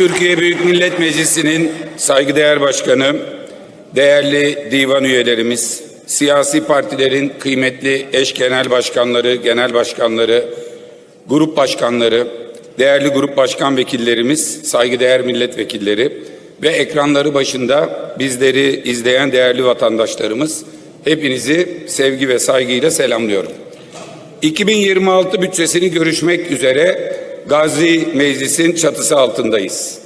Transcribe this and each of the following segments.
Türkiye Büyük Millet Meclisi'nin saygıdeğer başkanı, değerli divan üyelerimiz, siyasi partilerin kıymetli eş genel başkanları, genel başkanları, grup başkanları, değerli grup başkan vekillerimiz, saygıdeğer milletvekilleri ve ekranları başında bizleri izleyen değerli vatandaşlarımız, hepinizi sevgi ve saygıyla selamlıyorum. 2026 bütçesini görüşmek üzere Gazi Meclis'in çatısı altındayız.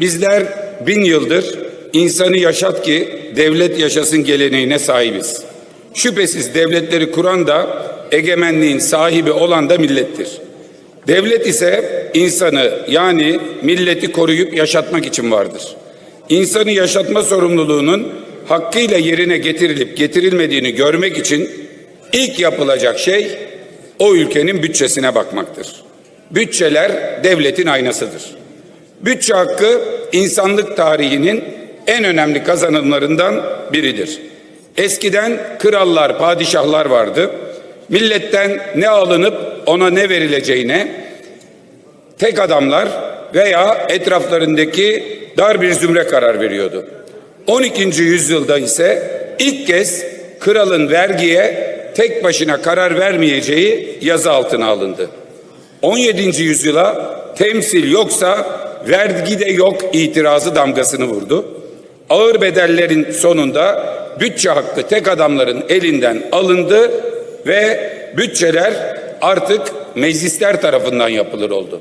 Bizler bin yıldır insanı yaşat ki devlet yaşasın geleneğine sahibiz. Şüphesiz devletleri kuran da egemenliğin sahibi olan da millettir. Devlet ise insanı yani milleti koruyup yaşatmak için vardır. İnsanı yaşatma sorumluluğunun hakkıyla yerine getirilip getirilmediğini görmek için ilk yapılacak şey o ülkenin bütçesine bakmaktır. Bütçeler devletin aynasıdır. Bütçe hakkı insanlık tarihinin en önemli kazanımlarından biridir. Eskiden krallar, padişahlar vardı. Milletten ne alınıp ona ne verileceğine tek adamlar veya etraflarındaki dar bir zümre karar veriyordu. 12. yüzyılda ise ilk kez kralın vergiye tek başına karar vermeyeceği yazı altına alındı. 17. yüzyıla temsil yoksa vergi de yok itirazı damgasını vurdu. Ağır bedellerin sonunda bütçe hakkı tek adamların elinden alındı ve bütçeler artık meclisler tarafından yapılır oldu.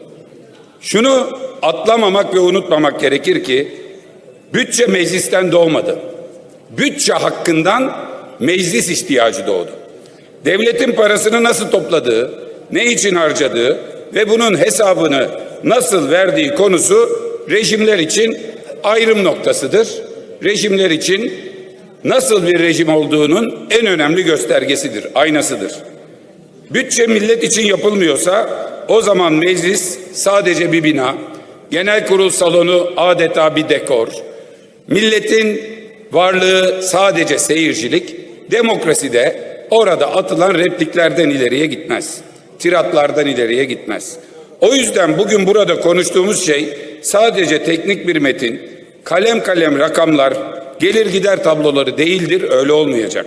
Şunu atlamamak ve unutmamak gerekir ki bütçe meclisten doğmadı. Bütçe hakkından meclis ihtiyacı doğdu. Devletin parasını nasıl topladığı, ne için harcadığı ve bunun hesabını nasıl verdiği konusu rejimler için ayrım noktasıdır. Rejimler için nasıl bir rejim olduğunun en önemli göstergesidir, aynasıdır. Bütçe millet için yapılmıyorsa o zaman meclis sadece bir bina, genel kurul salonu adeta bir dekor, milletin varlığı sadece seyircilik, demokrasi de orada atılan repliklerden ileriye gitmez. Tiratlardan ileriye gitmez. O yüzden bugün burada konuştuğumuz şey sadece teknik bir metin, kalem kalem rakamlar, gelir gider tabloları değildir, öyle olmayacak.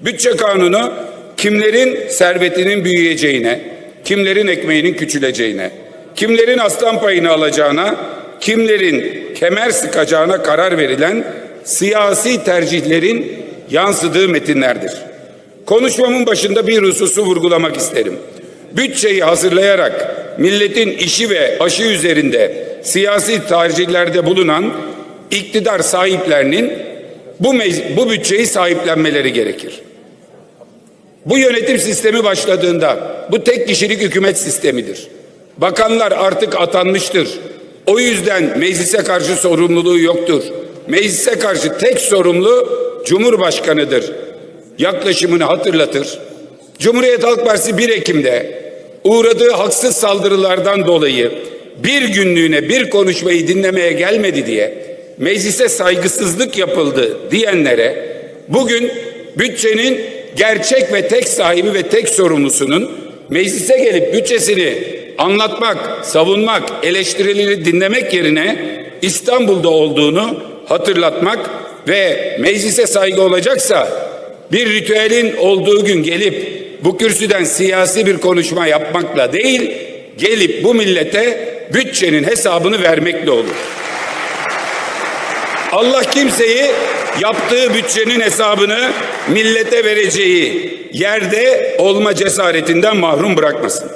Bütçe kanunu kimlerin servetinin büyüyeceğine, kimlerin ekmeğinin küçüleceğine, kimlerin aslan payını alacağına, kimlerin kemer sıkacağına karar verilen siyasi tercihlerin yansıdığı metinlerdir. Konuşmamın başında bir hususu vurgulamak isterim. Bütçeyi hazırlayarak milletin işi ve aşı üzerinde siyasi tercihlerde bulunan iktidar sahiplerinin bu, bu bütçeyi sahiplenmeleri gerekir. Bu yönetim sistemi başladığında bu tek kişilik hükümet sistemidir. Bakanlar artık atanmıştır. O yüzden meclise karşı sorumluluğu yoktur. Meclise karşı tek sorumlu Cumhurbaşkanıdır. Yaklaşımını hatırlatır. Cumhuriyet Halk Partisi 1 Ekim'de uğradığı haksız saldırılardan dolayı bir günlüğüne bir konuşmayı dinlemeye gelmedi diye meclise saygısızlık yapıldı diyenlere bugün bütçenin gerçek ve tek sahibi ve tek sorumlusunun meclise gelip bütçesini anlatmak, savunmak, eleştirileri dinlemek yerine İstanbul'da olduğunu hatırlatmak ve meclise saygı olacaksa bir ritüelin olduğu gün gelip bu kürsüden siyasi bir konuşma yapmakla değil, gelip bu millete bütçenin hesabını vermekle olur. Allah kimseyi yaptığı bütçenin hesabını millete vereceği yerde olma cesaretinden mahrum bırakmasın.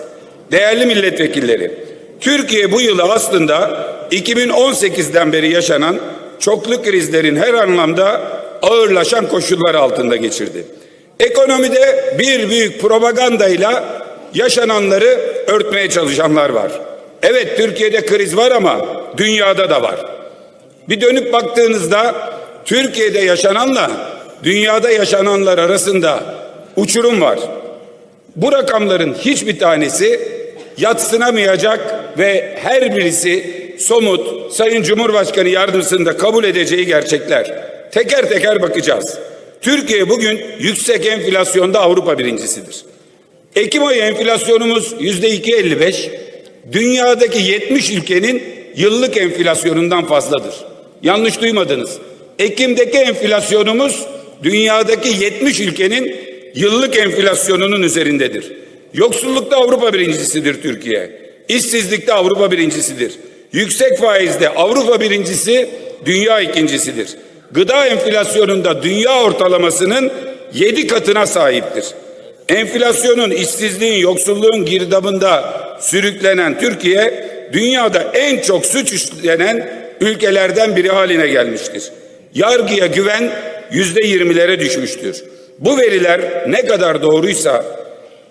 Değerli milletvekilleri, Türkiye bu yılı aslında 2018'den beri yaşanan çoklu krizlerin her anlamda ağırlaşan koşullar altında geçirdi. Ekonomide bir büyük propagandayla yaşananları örtmeye çalışanlar var. Evet Türkiye'de kriz var ama dünyada da var. Bir dönüp baktığınızda Türkiye'de yaşananla dünyada yaşananlar arasında uçurum var. Bu rakamların hiçbir tanesi yatsınamayacak ve her birisi somut Sayın Cumhurbaşkanı yardımcısının da kabul edeceği gerçekler. Teker teker bakacağız. Türkiye bugün yüksek enflasyonda Avrupa birincisidir. Ekim ayı enflasyonumuz yüzde iki elli beş. Dünyadaki 70 ülkenin yıllık enflasyonundan fazladır. Yanlış duymadınız. Ekim'deki enflasyonumuz dünyadaki 70 ülkenin yıllık enflasyonunun üzerindedir. Yoksullukta Avrupa birincisidir Türkiye. İşsizlikte Avrupa birincisidir. Yüksek faizde Avrupa birincisi, dünya ikincisidir. Gıda enflasyonunda dünya ortalamasının 7 katına sahiptir. Enflasyonun, işsizliğin, yoksulluğun girdabında sürüklenen Türkiye, dünyada en çok suç işlenen ülkelerden biri haline gelmiştir. Yargıya güven yüzde yirmilere düşmüştür. Bu veriler ne kadar doğruysa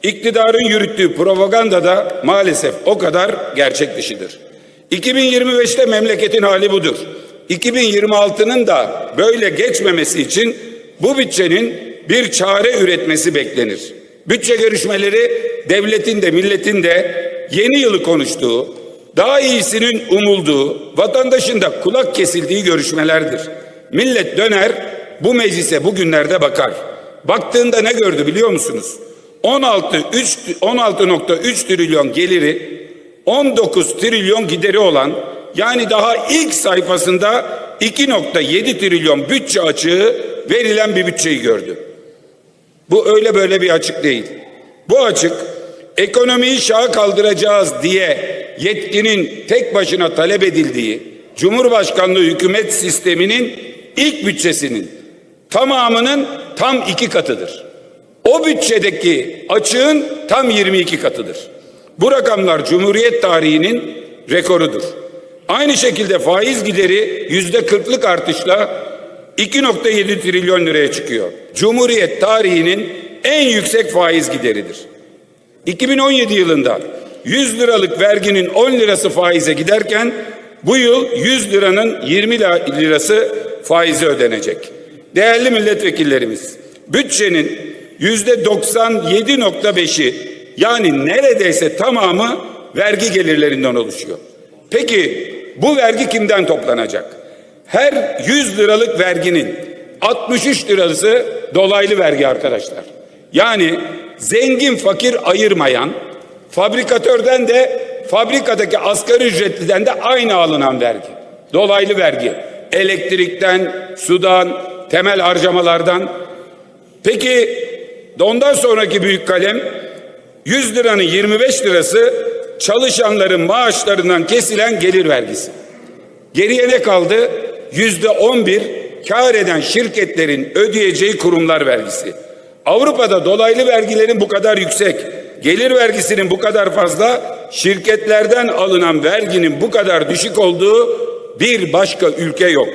iktidarın yürüttüğü propaganda da maalesef o kadar gerçek dışıdır. 2025'te memleketin hali budur. 2026'nın da böyle geçmemesi için bu bütçenin bir çare üretmesi beklenir. Bütçe görüşmeleri devletin de milletin de yeni yılı konuştuğu, daha iyisinin umulduğu, vatandaşın da kulak kesildiği görüşmelerdir. Millet döner bu meclise bugünlerde bakar. Baktığında ne gördü biliyor musunuz? 16 3 16.3 trilyon geliri 19 trilyon gideri olan yani daha ilk sayfasında 2.7 trilyon bütçe açığı verilen bir bütçeyi gördü. Bu öyle böyle bir açık değil. Bu açık ekonomiyi şaha kaldıracağız diye yetkinin tek başına talep edildiği Cumhurbaşkanlığı hükümet sisteminin ilk bütçesinin tamamının tam iki katıdır. O bütçedeki açığın tam 22 katıdır. Bu rakamlar Cumhuriyet tarihinin rekorudur. Aynı şekilde faiz gideri yüzde kırklık artışla 2.7 trilyon liraya çıkıyor. Cumhuriyet tarihinin en yüksek faiz gideridir. 2017 yılında 100 liralık verginin 10 lirası faize giderken bu yıl 100 liranın 20 lirası faize ödenecek. Değerli milletvekillerimiz, bütçenin yüzde 97.5'i yani neredeyse tamamı vergi gelirlerinden oluşuyor. Peki bu vergi kimden toplanacak? Her 100 liralık verginin 63 lirası dolaylı vergi arkadaşlar. Yani zengin fakir ayırmayan, fabrikatörden de fabrikadaki asgari ücretliden de aynı alınan vergi. Dolaylı vergi. Elektrikten, sudan, temel harcamalardan. Peki ondan sonraki büyük kalem 100 liranın 25 lirası çalışanların maaşlarından kesilen gelir vergisi. Geriye ne kaldı? Yüzde 11 kar eden şirketlerin ödeyeceği kurumlar vergisi. Avrupa'da dolaylı vergilerin bu kadar yüksek, gelir vergisinin bu kadar fazla, şirketlerden alınan verginin bu kadar düşük olduğu bir başka ülke yok.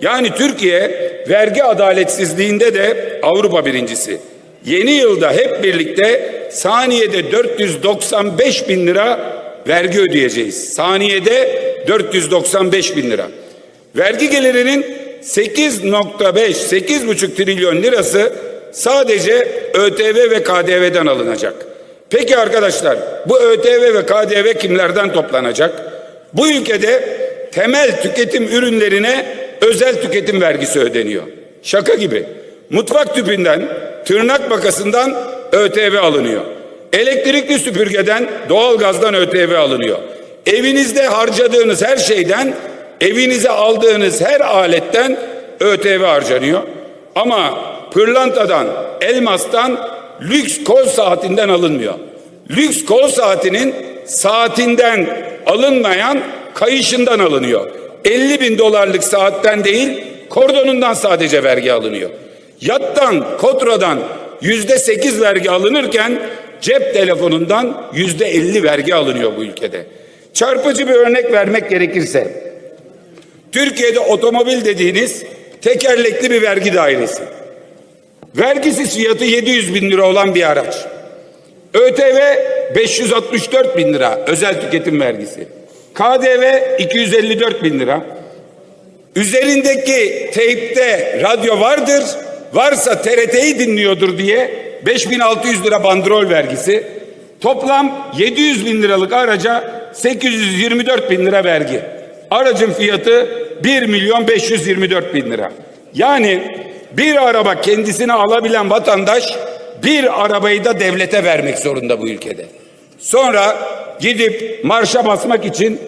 Yani Türkiye vergi adaletsizliğinde de Avrupa birincisi. Yeni yılda hep birlikte saniyede 495 bin lira vergi ödeyeceğiz. Saniyede 495 bin lira. Vergi gelirinin 8.5, 8,5 trilyon lirası sadece ÖTV ve KDV'den alınacak. Peki arkadaşlar bu ÖTV ve KDV kimlerden toplanacak? Bu ülkede temel tüketim ürünlerine özel tüketim vergisi ödeniyor. Şaka gibi. Mutfak tüpünden, tırnak makasından ÖTV alınıyor. Elektrikli süpürgeden, doğalgazdan ÖTV alınıyor. Evinizde harcadığınız her şeyden, evinize aldığınız her aletten ÖTV harcanıyor. Ama pırlantadan, elmastan, lüks kol saatinden alınmıyor. Lüks kol saatinin saatinden alınmayan kayışından alınıyor. 50 bin dolarlık saatten değil, kordonundan sadece vergi alınıyor. Yattan, kotradan yüzde sekiz vergi alınırken cep telefonundan yüzde elli vergi alınıyor bu ülkede. Çarpıcı bir örnek vermek gerekirse, Türkiye'de otomobil dediğiniz tekerlekli bir vergi dairesi. Vergisiz fiyatı 700 bin lira olan bir araç. ÖTV 564 bin lira özel tüketim vergisi. KDV 254 bin lira. Üzerindeki teypte radyo vardır. Varsa TRT'yi dinliyordur diye 5600 lira bandrol vergisi. Toplam 700 bin liralık araca 824 bin lira vergi. Aracın fiyatı 1 milyon 524 bin lira. Yani bir araba kendisine alabilen vatandaş bir arabayı da devlete vermek zorunda bu ülkede. Sonra gidip marşa basmak için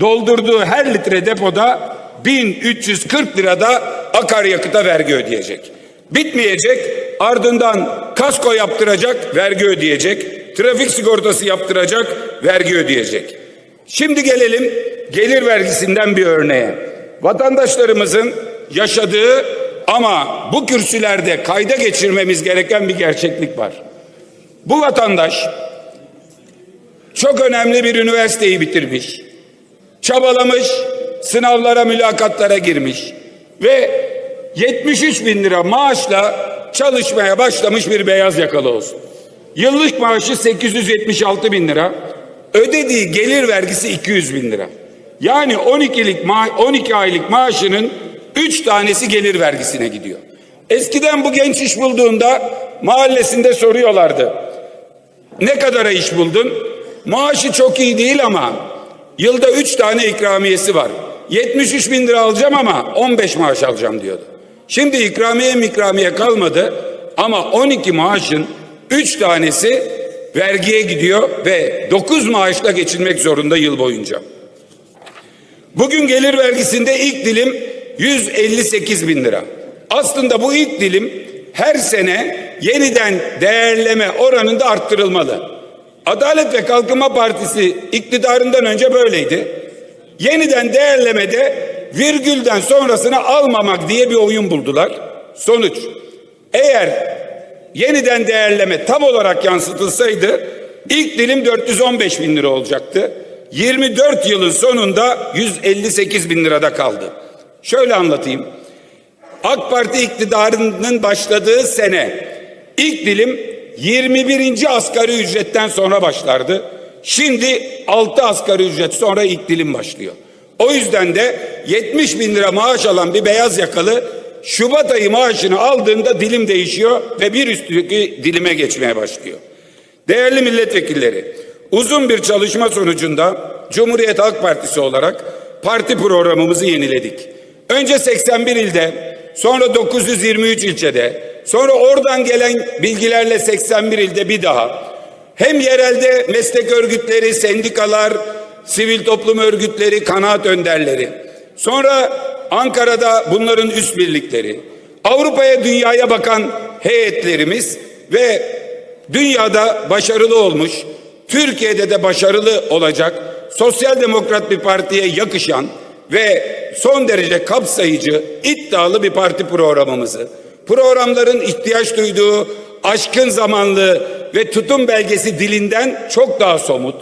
Doldurduğu her litre depoda 1340 lirada akaryakıta vergi ödeyecek. Bitmeyecek ardından kasko yaptıracak vergi ödeyecek. Trafik sigortası yaptıracak vergi ödeyecek. Şimdi gelelim gelir vergisinden bir örneğe. Vatandaşlarımızın yaşadığı ama bu kürsülerde kayda geçirmemiz gereken bir gerçeklik var. Bu vatandaş çok önemli bir üniversiteyi bitirmiş. Çabalamış, sınavlara, mülakatlara girmiş ve 73 bin lira maaşla çalışmaya başlamış bir beyaz yakalı olsun. Yıllık maaşı 876 bin lira, ödediği gelir vergisi 200 bin lira. Yani 12'lik ma 12 aylık maaşının 3 tanesi gelir vergisine gidiyor. Eskiden bu genç iş bulduğunda mahallesinde soruyorlardı. Ne kadara iş buldun? Maaşı çok iyi değil ama yılda 3 tane ikramiyesi var. 73 bin lira alacağım ama 15 maaş alacağım diyordu. Şimdi ikramiye mikramiye kalmadı ama 12 maaşın 3 tanesi vergiye gidiyor ve 9 maaşla geçinmek zorunda yıl boyunca. Bugün gelir vergisinde ilk dilim 158 bin lira. Aslında bu ilk dilim her sene yeniden değerleme oranında arttırılmalı. Adalet ve Kalkınma Partisi iktidarından önce böyleydi. Yeniden değerlemede virgülden sonrasını almamak diye bir oyun buldular. Sonuç eğer yeniden değerleme tam olarak yansıtılsaydı ilk dilim 415 bin lira olacaktı. 24 yılın sonunda 158 bin lirada kaldı. Şöyle anlatayım. AK Parti iktidarının başladığı sene ilk dilim 21. asgari ücretten sonra başlardı. Şimdi 6 asgari ücret sonra ilk dilim başlıyor. O yüzden de 70 bin lira maaş alan bir beyaz yakalı Şubat ayı maaşını aldığında dilim değişiyor ve bir üstteki dilime geçmeye başlıyor. Değerli milletvekilleri, uzun bir çalışma sonucunda Cumhuriyet Halk Partisi olarak parti programımızı yeniledik. Önce 81 ilde, sonra 923 ilçede, sonra oradan gelen bilgilerle 81 ilde bir daha hem yerelde meslek örgütleri, sendikalar, sivil toplum örgütleri, kanaat önderleri, sonra Ankara'da bunların üst birlikleri, Avrupa'ya, dünyaya bakan heyetlerimiz ve dünyada başarılı olmuş, Türkiye'de de başarılı olacak, sosyal demokrat bir partiye yakışan ve son derece kapsayıcı, iddialı bir parti programımızı, programların ihtiyaç duyduğu aşkın zamanlı ve tutum belgesi dilinden çok daha somut,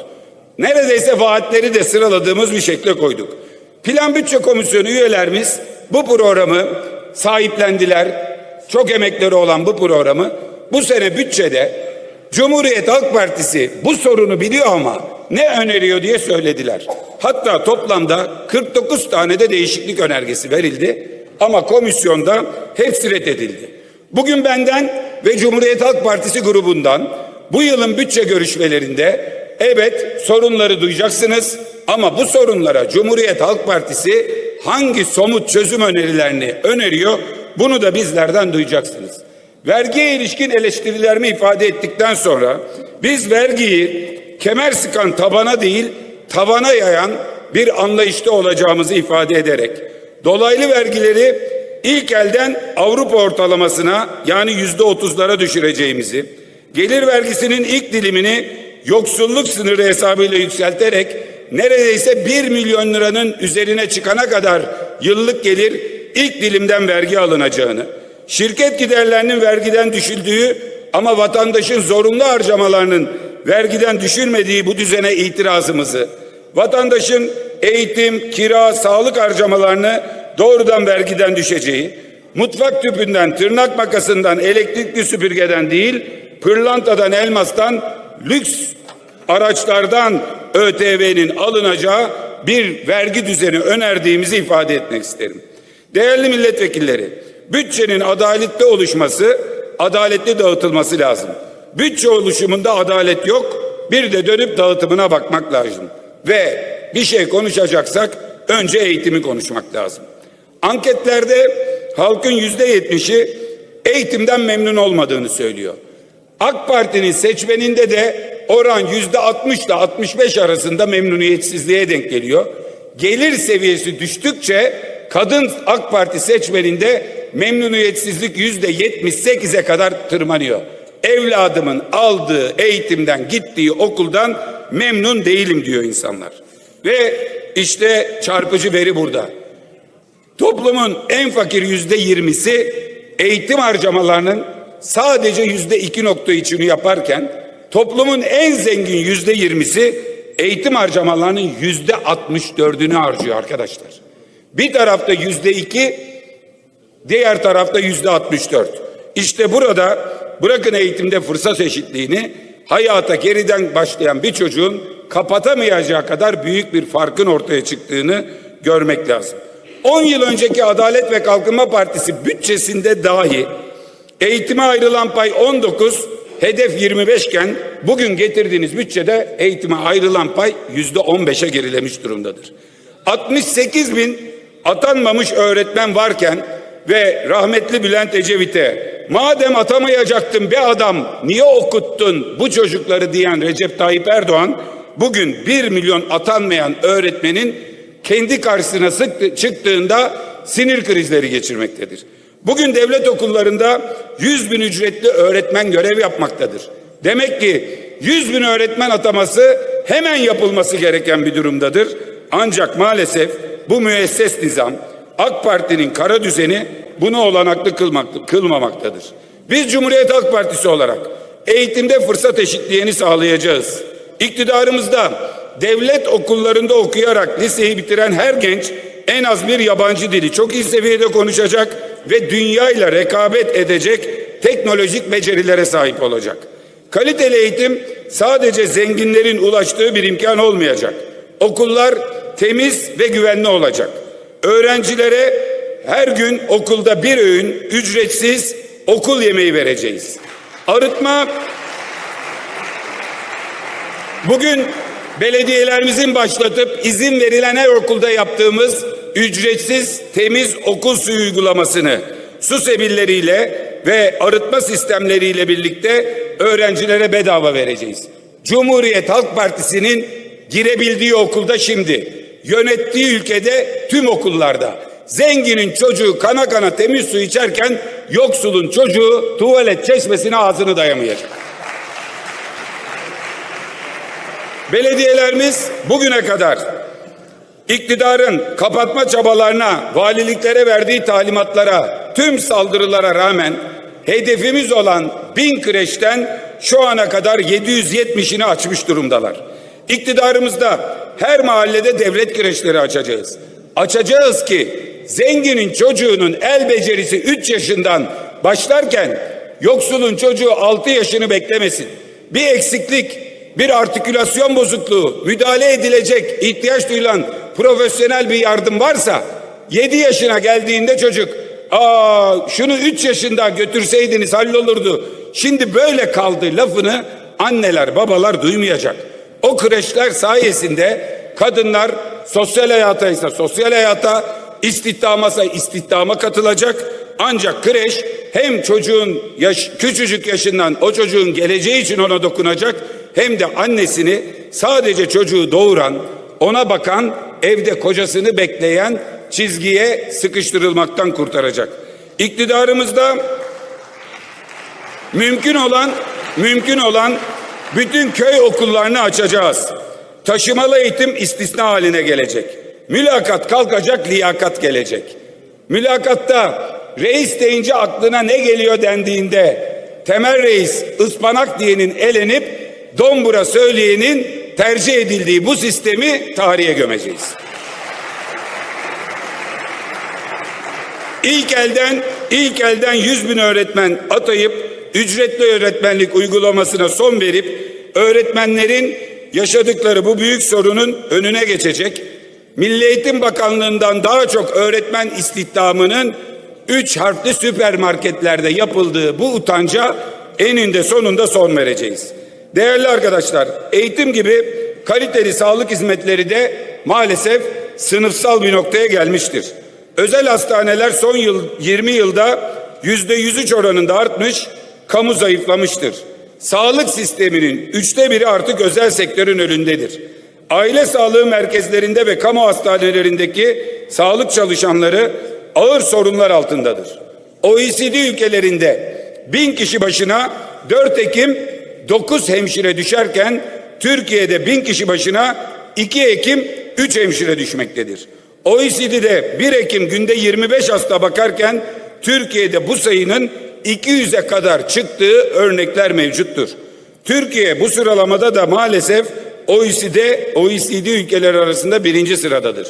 neredeyse vaatleri de sıraladığımız bir şekle koyduk. Plan Bütçe Komisyonu üyelerimiz bu programı sahiplendiler. Çok emekleri olan bu programı bu sene bütçede Cumhuriyet Halk Partisi bu sorunu biliyor ama ne öneriyor diye söylediler. Hatta toplamda 49 tane de değişiklik önergesi verildi ama komisyonda hepsi reddedildi. Bugün benden ve Cumhuriyet Halk Partisi grubundan bu yılın bütçe görüşmelerinde evet sorunları duyacaksınız ama bu sorunlara Cumhuriyet Halk Partisi hangi somut çözüm önerilerini öneriyor bunu da bizlerden duyacaksınız. Vergiye ilişkin eleştirilerimi ifade ettikten sonra biz vergiyi kemer sıkan tabana değil tavana yayan bir anlayışta olacağımızı ifade ederek dolaylı vergileri ilk elden Avrupa ortalamasına yani yüzde otuzlara düşüreceğimizi, gelir vergisinin ilk dilimini yoksulluk sınırı hesabıyla yükselterek neredeyse 1 milyon liranın üzerine çıkana kadar yıllık gelir ilk dilimden vergi alınacağını, şirket giderlerinin vergiden düşüldüğü ama vatandaşın zorunlu harcamalarının vergiden düşülmediği bu düzene itirazımızı, vatandaşın eğitim, kira, sağlık harcamalarını doğrudan vergiden düşeceği, mutfak tüpünden, tırnak makasından, elektrikli süpürgeden değil, pırlantadan, elmastan, lüks araçlardan ÖTV'nin alınacağı bir vergi düzeni önerdiğimizi ifade etmek isterim. Değerli milletvekilleri, bütçenin adaletli oluşması, adaletli dağıtılması lazım. Bütçe oluşumunda adalet yok, bir de dönüp dağıtımına bakmak lazım. Ve bir şey konuşacaksak önce eğitimi konuşmak lazım. Anketlerde halkın yüzde yetmişi eğitimden memnun olmadığını söylüyor. AK Parti'nin seçmeninde de oran yüzde 60 ile 65 arasında memnuniyetsizliğe denk geliyor. gelir seviyesi düştükçe kadın AK Parti seçmeninde memnuniyetsizlik yüzde 78'e kadar tırmanıyor. Evladımın aldığı eğitimden gittiği okuldan memnun değilim diyor insanlar. Ve işte çarpıcı veri burada. Toplumun en fakir yüzde yirmisi eğitim harcamalarının sadece yüzde iki nokta içini yaparken toplumun en zengin yüzde yirmisi eğitim harcamalarının yüzde altmış dördünü harcıyor arkadaşlar. Bir tarafta yüzde iki, diğer tarafta yüzde altmış dört. İşte burada bırakın eğitimde fırsat eşitliğini hayata geriden başlayan bir çocuğun kapatamayacağı kadar büyük bir farkın ortaya çıktığını görmek lazım. 10 yıl önceki Adalet ve Kalkınma Partisi bütçesinde dahi eğitime ayrılan pay 19, hedef 25 iken bugün getirdiğiniz bütçede eğitime ayrılan pay yüzde 15'e gerilemiş durumdadır. 68 bin atanmamış öğretmen varken ve rahmetli Bülent Ecevit'e madem atamayacaktın be adam niye okuttun bu çocukları diyen Recep Tayyip Erdoğan bugün 1 milyon atanmayan öğretmenin kendi karşısına sık çıktığında sinir krizleri geçirmektedir. Bugün devlet okullarında 100 bin ücretli öğretmen görev yapmaktadır. Demek ki 100 bin öğretmen ataması hemen yapılması gereken bir durumdadır. Ancak maalesef bu müesses nizam AK Parti'nin kara düzeni bunu olanaklı kılmamaktadır. Biz Cumhuriyet Halk Partisi olarak eğitimde fırsat eşitliğini sağlayacağız. İktidarımızda devlet okullarında okuyarak liseyi bitiren her genç en az bir yabancı dili çok iyi seviyede konuşacak ve dünyayla rekabet edecek teknolojik becerilere sahip olacak. Kaliteli eğitim sadece zenginlerin ulaştığı bir imkan olmayacak. Okullar temiz ve güvenli olacak. Öğrencilere her gün okulda bir öğün ücretsiz okul yemeği vereceğiz. Arıtma Bugün belediyelerimizin başlatıp izin verilen her okulda yaptığımız ücretsiz temiz okul suyu uygulamasını su sebilleriyle ve arıtma sistemleriyle birlikte öğrencilere bedava vereceğiz. Cumhuriyet Halk Partisi'nin girebildiği okulda şimdi, yönettiği ülkede tüm okullarda zenginin çocuğu kana kana temiz su içerken yoksulun çocuğu tuvalet çeşmesine ağzını dayamayacak. Belediyelerimiz bugüne kadar iktidarın kapatma çabalarına, valiliklere verdiği talimatlara, tüm saldırılara rağmen hedefimiz olan bin kreşten şu ana kadar 770'ini açmış durumdalar. İktidarımızda her mahallede devlet kreşleri açacağız. Açacağız ki zenginin çocuğunun el becerisi 3 yaşından başlarken yoksulun çocuğu 6 yaşını beklemesin. Bir eksiklik, bir artikülasyon bozukluğu, müdahale edilecek ihtiyaç duyulan profesyonel bir yardım varsa 7 yaşına geldiğinde çocuk aa şunu 3 yaşında götürseydiniz hallolurdu. Şimdi böyle kaldı lafını anneler babalar duymayacak. O kreşler sayesinde kadınlar sosyal hayata ise sosyal hayata, istihdama ise istihdama katılacak. Ancak kreş hem çocuğun yaş, küçücük yaşından o çocuğun geleceği için ona dokunacak hem de annesini sadece çocuğu doğuran, ona bakan, evde kocasını bekleyen çizgiye sıkıştırılmaktan kurtaracak. İktidarımızda mümkün olan mümkün olan bütün köy okullarını açacağız. Taşımalı eğitim istisna haline gelecek. Mülakat kalkacak, liyakat gelecek. Mülakatta reis deyince aklına ne geliyor dendiğinde temel reis ıspanak diyenin elenip dombura söyleyenin tercih edildiği bu sistemi tarihe gömeceğiz. İlk elden ilk elden 100 bin öğretmen atayıp ücretli öğretmenlik uygulamasına son verip öğretmenlerin yaşadıkları bu büyük sorunun önüne geçecek. Milli Eğitim Bakanlığı'ndan daha çok öğretmen istihdamının üç harfli süpermarketlerde yapıldığı bu utanca eninde sonunda son vereceğiz. Değerli arkadaşlar, eğitim gibi kaliteli sağlık hizmetleri de maalesef sınıfsal bir noktaya gelmiştir. Özel hastaneler son yıl 20 yılda yüzde 103 oranında artmış, kamu zayıflamıştır. Sağlık sisteminin üçte biri artık özel sektörün önündedir. Aile sağlığı merkezlerinde ve kamu hastanelerindeki sağlık çalışanları ağır sorunlar altındadır. OECD ülkelerinde bin kişi başına 4 Ekim 9 hemşire düşerken Türkiye'de bin kişi başına 2 Ekim 3 hemşire düşmektedir. OECD'de 1 Ekim günde 25 hasta bakarken Türkiye'de bu sayının 200'e kadar çıktığı örnekler mevcuttur. Türkiye bu sıralamada da maalesef OECD, OECD ülkeleri arasında birinci sıradadır.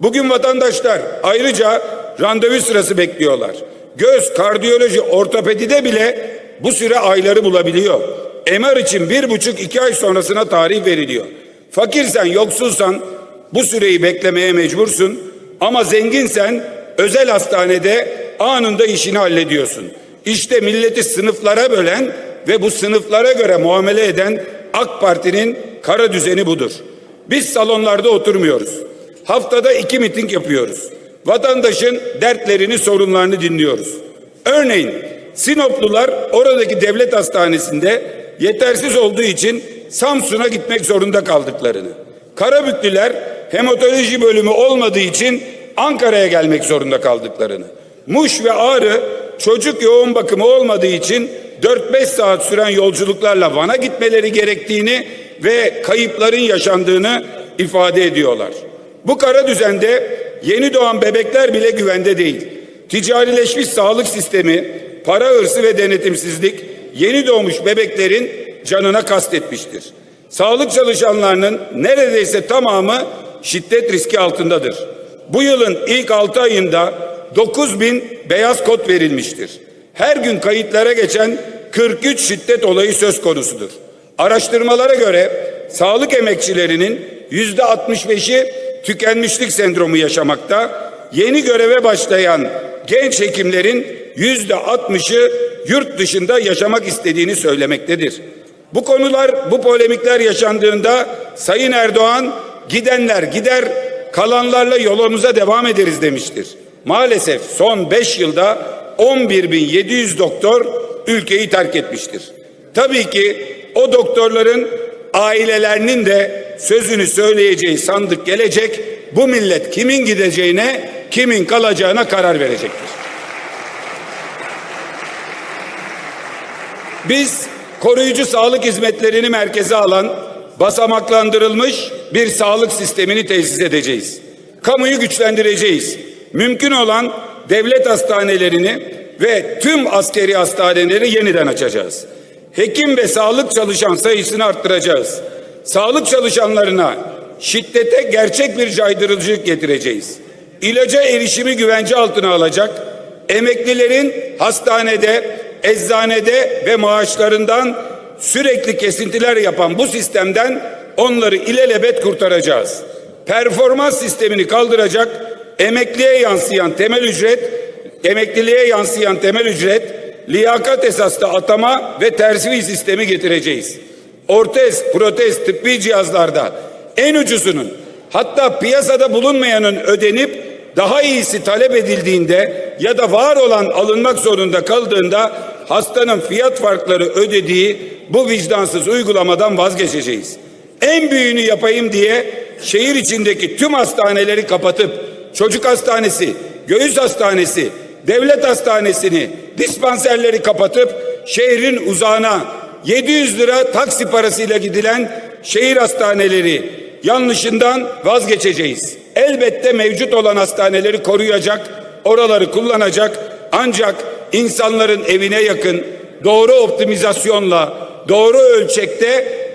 Bugün vatandaşlar ayrıca randevu sırası bekliyorlar. Göz, kardiyoloji, ortopedide bile bu süre ayları bulabiliyor. MR için bir buçuk iki ay sonrasına tarih veriliyor. Fakirsen, yoksulsan bu süreyi beklemeye mecbursun. Ama zenginsen özel hastanede anında işini hallediyorsun. İşte milleti sınıflara bölen ve bu sınıflara göre muamele eden AK Parti'nin kara düzeni budur. Biz salonlarda oturmuyoruz. Haftada iki miting yapıyoruz. Vatandaşın dertlerini, sorunlarını dinliyoruz. Örneğin Sinoplular oradaki devlet hastanesinde yetersiz olduğu için Samsun'a gitmek zorunda kaldıklarını, Karabüklüler hematoloji bölümü olmadığı için Ankara'ya gelmek zorunda kaldıklarını, Muş ve Ağrı çocuk yoğun bakımı olmadığı için 4-5 saat süren yolculuklarla Van'a gitmeleri gerektiğini ve kayıpların yaşandığını ifade ediyorlar. Bu kara düzende yeni doğan bebekler bile güvende değil. Ticarileşmiş sağlık sistemi, para hırsı ve denetimsizlik yeni doğmuş bebeklerin canına kastetmiştir. Sağlık çalışanlarının neredeyse tamamı şiddet riski altındadır. Bu yılın ilk 6 ayında 9 bin beyaz kod verilmiştir. Her gün kayıtlara geçen 43 şiddet olayı söz konusudur. Araştırmalara göre sağlık emekçilerinin yüzde 65'i tükenmişlik sendromu yaşamakta. Yeni göreve başlayan genç hekimlerin yüzde 60'ı yurt dışında yaşamak istediğini söylemektedir. Bu konular, bu polemikler yaşandığında Sayın Erdoğan gidenler gider, kalanlarla yolumuza devam ederiz demiştir. Maalesef son 5 yılda 11.700 doktor ülkeyi terk etmiştir. Tabii ki o doktorların ailelerinin de sözünü söyleyeceği sandık gelecek. Bu millet kimin gideceğine, kimin kalacağına karar verecektir. Biz koruyucu sağlık hizmetlerini merkeze alan basamaklandırılmış bir sağlık sistemini tesis edeceğiz. Kamuyu güçlendireceğiz. Mümkün olan devlet hastanelerini ve tüm askeri hastaneleri yeniden açacağız. Hekim ve sağlık çalışan sayısını arttıracağız. Sağlık çalışanlarına şiddete gerçek bir caydırıcılık getireceğiz. İlaca erişimi güvence altına alacak, emeklilerin hastanede, eczanede ve maaşlarından sürekli kesintiler yapan bu sistemden onları ilelebet kurtaracağız. Performans sistemini kaldıracak, emekliye yansıyan temel ücret, emekliliğe yansıyan temel ücret, liyakat esaslı atama ve terfi sistemi getireceğiz. Ortez, protez, tıbbi cihazlarda en ucuzunun hatta piyasada bulunmayanın ödenip daha iyisi talep edildiğinde ya da var olan alınmak zorunda kaldığında hastanın fiyat farkları ödediği bu vicdansız uygulamadan vazgeçeceğiz. En büyüğünü yapayım diye şehir içindeki tüm hastaneleri kapatıp çocuk hastanesi, göğüs hastanesi, devlet hastanesini, dispanserleri kapatıp şehrin uzağına 700 lira taksi parasıyla gidilen şehir hastaneleri yanlışından vazgeçeceğiz. Elbette mevcut olan hastaneleri koruyacak, oraları kullanacak ancak insanların evine yakın doğru optimizasyonla, doğru ölçekte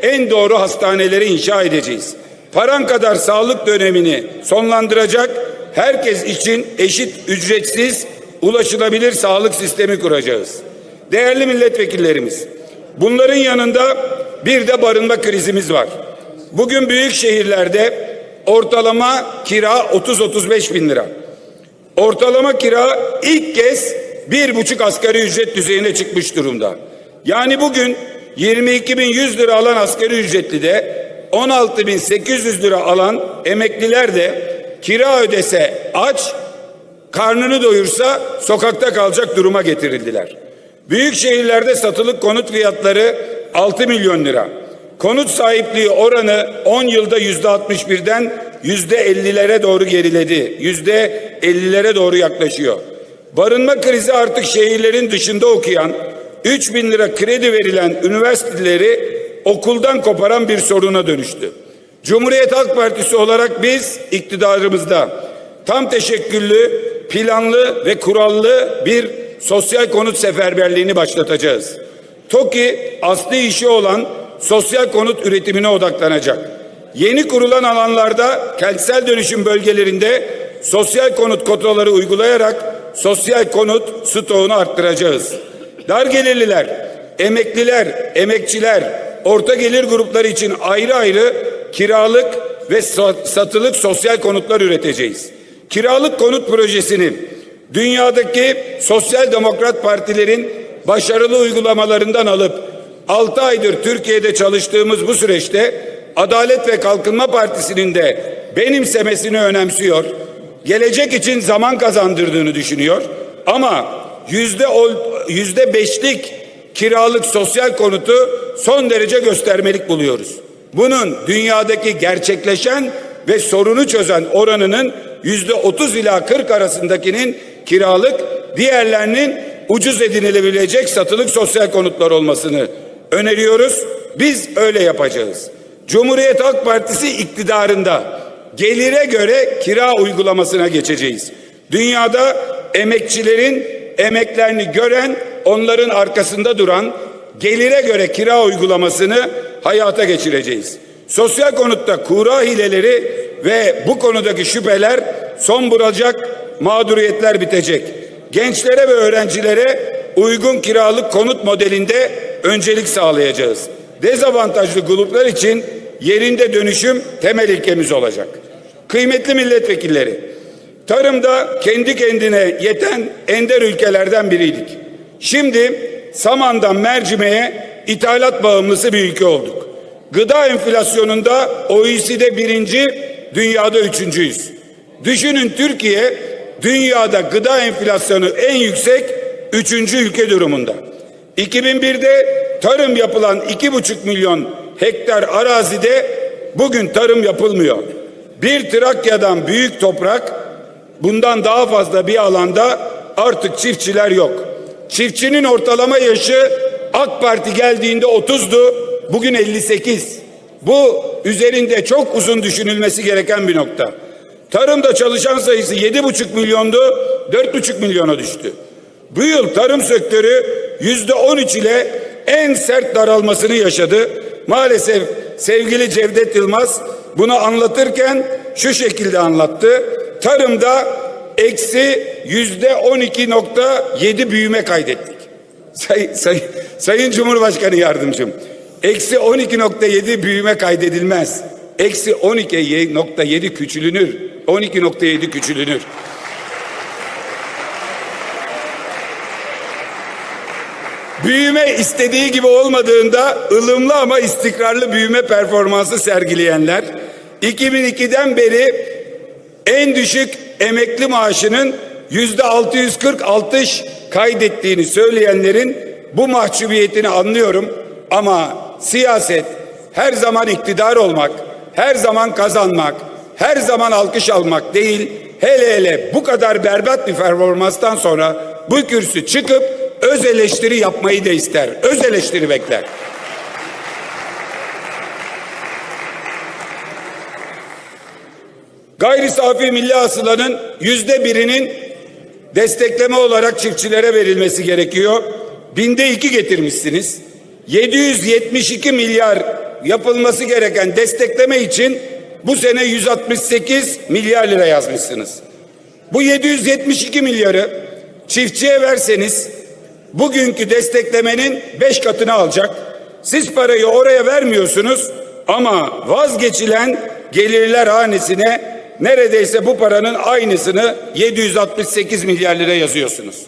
en doğru hastaneleri inşa edeceğiz. Paran kadar sağlık dönemini sonlandıracak, herkes için eşit, ücretsiz, ulaşılabilir sağlık sistemi kuracağız. Değerli milletvekillerimiz, bunların yanında bir de barınma krizimiz var. Bugün büyük şehirlerde ortalama kira 30-35 bin lira. Ortalama kira ilk kez bir buçuk asgari ücret düzeyine çıkmış durumda. Yani bugün 22.100 lira alan asgari ücretli de 16.800 lira alan emekliler de kira ödese aç, karnını doyursa sokakta kalacak duruma getirildiler. Büyük şehirlerde satılık konut fiyatları 6 milyon lira. Konut sahipliği oranı 10 yılda yüzde 61'den yüzde 50'lere doğru geriledi. Yüzde 50'lere doğru yaklaşıyor. Barınma krizi artık şehirlerin dışında okuyan, 3 bin lira kredi verilen üniversiteleri okuldan koparan bir soruna dönüştü. Cumhuriyet Halk Partisi olarak biz iktidarımızda tam teşekküllü, planlı ve kurallı bir sosyal konut seferberliğini başlatacağız. TOKİ asli işi olan sosyal konut üretimine odaklanacak. Yeni kurulan alanlarda kentsel dönüşüm bölgelerinde sosyal konut kotaları uygulayarak sosyal konut stoğunu arttıracağız. Dar gelirliler, emekliler, emekçiler, orta gelir grupları için ayrı ayrı kiralık ve sa- satılık sosyal konutlar üreteceğiz. Kiralık konut projesini dünyadaki sosyal demokrat partilerin başarılı uygulamalarından alıp 6 aydır Türkiye'de çalıştığımız bu süreçte Adalet ve Kalkınma Partisi'nin de benimsemesini önemsiyor. Gelecek için zaman kazandırdığını düşünüyor. Ama yüzde yüzde beşlik kiralık sosyal konutu son derece göstermelik buluyoruz. Bunun dünyadaki gerçekleşen ve sorunu çözen oranının yüzde otuz ila 40 arasındakinin kiralık, diğerlerinin ucuz edinilebilecek satılık sosyal konutlar olmasını öneriyoruz. Biz öyle yapacağız. Cumhuriyet Halk Partisi iktidarında gelire göre kira uygulamasına geçeceğiz. Dünyada emekçilerin emeklerini gören, onların arkasında duran gelire göre kira uygulamasını hayata geçireceğiz. Sosyal konutta kura hileleri ve bu konudaki şüpheler son bulacak, mağduriyetler bitecek. Gençlere ve öğrencilere uygun kiralık konut modelinde öncelik sağlayacağız. Dezavantajlı gruplar için yerinde dönüşüm temel ilkemiz olacak. Kıymetli milletvekilleri, tarımda kendi kendine yeten ender ülkelerden biriydik. Şimdi samandan mercimeğe ithalat bağımlısı bir ülke olduk. Gıda enflasyonunda OECD birinci, dünyada üçüncüyüz. Düşünün Türkiye dünyada gıda enflasyonu en yüksek üçüncü ülke durumunda. 2001'de tarım yapılan iki buçuk milyon hektar arazide bugün tarım yapılmıyor. Bir Trakya'dan büyük toprak bundan daha fazla bir alanda artık çiftçiler yok. Çiftçinin ortalama yaşı AK Parti geldiğinde 30'du, bugün 58. Bu üzerinde çok uzun düşünülmesi gereken bir nokta. Tarımda çalışan sayısı 7,5 milyondu, 4,5 milyona düştü. Bu yıl tarım sektörü yüzde 13 ile en sert daralmasını yaşadı. Maalesef sevgili Cevdet Yılmaz bunu anlatırken şu şekilde anlattı. Tarımda eksi yüzde 12.7 büyüme kaydettik. Say, say, Sayın Cumhurbaşkanı Yardımcım, eksi 12.7 büyüme kaydedilmez. Eksi 12.7 küçülünür. 12.7 küçülünür. Büyüme istediği gibi olmadığında ılımlı ama istikrarlı büyüme performansı sergileyenler, 2002'den beri en düşük emekli maaşının yüzde 640 altış kaydettiğini söyleyenlerin bu mahcubiyetini anlıyorum. Ama siyaset her zaman iktidar olmak, her zaman kazanmak, her zaman alkış almak değil, hele hele bu kadar berbat bir performanstan sonra bu kürsü çıkıp öz eleştiri yapmayı da ister. Öz eleştiri bekler. Gayri safi milli hasılanın yüzde birinin destekleme olarak çiftçilere verilmesi gerekiyor. Binde iki getirmişsiniz. 772 milyar yapılması gereken destekleme için bu sene 168 milyar lira yazmışsınız. Bu 772 milyarı çiftçiye verseniz bugünkü desteklemenin beş katını alacak. Siz parayı oraya vermiyorsunuz ama vazgeçilen gelirler hanesine neredeyse bu paranın aynısını 768 milyar lira yazıyorsunuz.